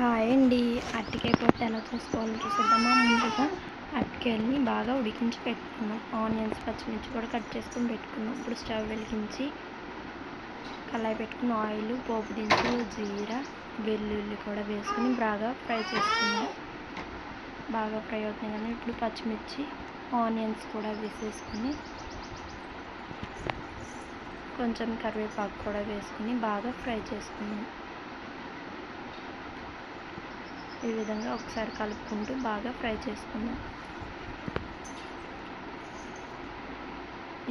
Hi అండి. అరటికాయ పొట్టు ఎలా చేసుకోవాలో చూసేద్దామా? ముందుగా అరటికాయలని బాగా ఉడికించి పెట్టుకున్నాం ఆనియన్స్ పచ్చిమిర్చి కూడా కట్ చేసుకొని పెట్టుకున్నాం ఇప్పుడు స్టవ్ వెలిగించి కళాయి పెట్టుకుని ఆయిల్ పోపు దినుసులు జీర వెల్లుల్లి కూడా వేసుకుని బాగా ఫ్రై చేసుకున్నాం బాగా ఫ్రై అవుతుంది కానీ ఇప్పుడు పచ్చిమిర్చి ఆనియన్స్ కూడా వేసేసుకుని కొంచెం కరివేపాకు కూడా వేసుకుని బాగా ఫ్రై చేసుకున్నాం ఈ విధంగా ఒకసారి కలుపుకుంటూ బాగా ఫ్రై చేసుకుందాం.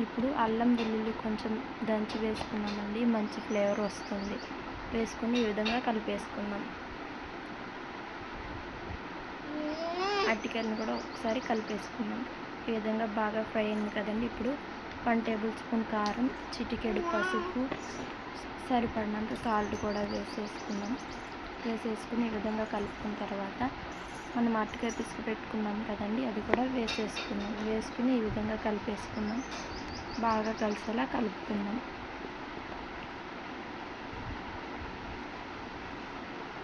ఇప్పుడు అల్లం వెల్లుల్లి కొంచెం దంచి వేసుకున్నామండి మంచి ఫ్లేవర్ వస్తుంది. వేసుకుని ఈ విధంగా కలిపేసుకుందాం. అరటికాయలను కూడా ఒకసారి కలిపేసుకుందాం. ఈ విధంగా బాగా ఫ్రై అయింది కదండి. ఇప్పుడు వన్ టేబుల్ స్పూన్ కారం చిటికెడు పసుపు సరిపడినంత సాల్ట్ కూడా వేసేసుకున్నాం వేసేసుకుని ఈ విధంగా కలుపుకున్న తర్వాత మనం అరటికాయ పిసుకు పెట్టుకున్నాం కదండి అది కూడా వేసేసుకున్నాం. వేసుకుని ఈ విధంగా కలిపేసుకున్నాం. బాగా కలిసేలా కలుపుకున్నాం.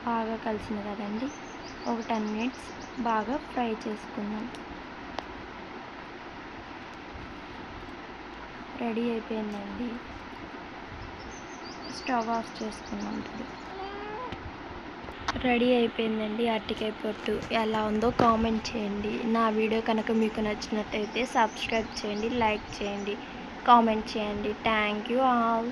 బాగా కలిసింది కదండి. ఒక టెన్ మినిట్స్ బాగా ఫ్రై చేసుకుందాం రెడీ అయిపోయిందండి. స్టవ్ ఆఫ్ చేసుకున్నాం ఇప్పుడు. రెడీ అయిపోయిందండి అరటికాయ పొట్టు. ఎలా ఉందో కామెంట్ చేయండి. నా వీడియో కనుక మీకు నచ్చినట్టయితే సబ్స్క్రైబ్ చేయండి లైక్ చేయండి కామెంట్ చేయండి. Thank you all.